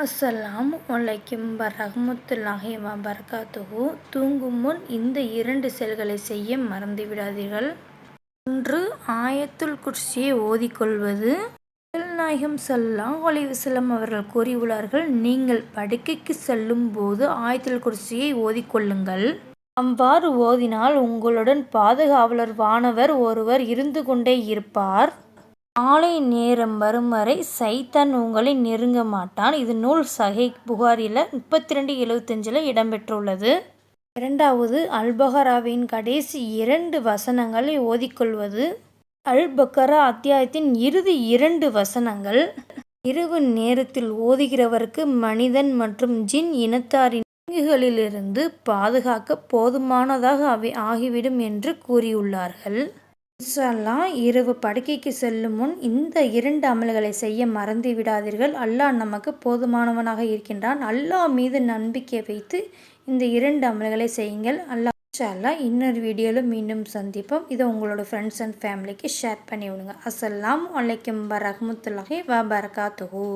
அஸ்ஸலாம் வலைக்கும் வரஹ்மத்துல்லாஹி வபரகாத்துஹு. தூங்கும் முன் இந்த இரண்டு செயல்களை செய்ய மறந்து விடாதீர்கள் ஒன்று ஆயத்துல் குர்சியை ஓதிக்கொள்வது. நாயகம் ஸல்லல்லாஹு அலைஹி அவர்கள் கூறியுள்ளார்கள் நீங்கள் படுக்கைக்கு செல்லும் போது ஆயத்துல் குர்சியை ஓதிக்கொள்ளுங்கள். அவ்வாறு ஓதினால் உங்களுடன் பாதுகாவலர் வானவர் ஒருவர் இருந்து கொண்டே இருப்பார். மாலை நேரம் வரும் வரை சைத்தான் உங்களை நெருங்க மாட்டான். இது நூல் சஹை புகாரில் முப்பத்தி ரெண்டு எழுவத்தஞ்சில் இடம்பெற்றுள்ளது. இரண்டாவது அல்பஹராவின் கடைசி இரண்டு வசனங்களை ஓதிக்கொள்வது. அல் பக்கரா அத்தியாயத்தின் இறுதி இரண்டு வசனங்கள். இரவு நேரத்தில் ஓதுகிறவருக்கு மனிதன் மற்றும் ஜின் இனத்தாரின் தீங்குகளிலிருந்து பாதுகாக்க போதுமானதாக அவை ஆகிவிடும் என்று கூறியுள்ளார்கள். இன்ஷால்லா இரவு படுக்கைக்கு செல்லும் முன் இந்த இரண்டு அமல்களை செய்ய மறந்து விடாதீர்கள். அல்லாஹ் நமக்கு போதுமானவனாக இருக்கின்றான். அல்லாஹ் மீது நம்பிக்கை வைத்து இந்த இரண்டு அமல்களை செய்யுங்கள். அல்லாஹ் இன்ஷால்லா இன்னொரு வீடியோவில் மீண்டும் சந்திப்போம். இதை உங்களோட ஃப்ரெண்ட்ஸ் அண்ட் ஃபேமிலிக்கு ஷேர் பண்ணி விடுங்க. அஸ்லாம் வலைக்கம் வரமத்துல்லாஹி வபரகாத்துஹூ.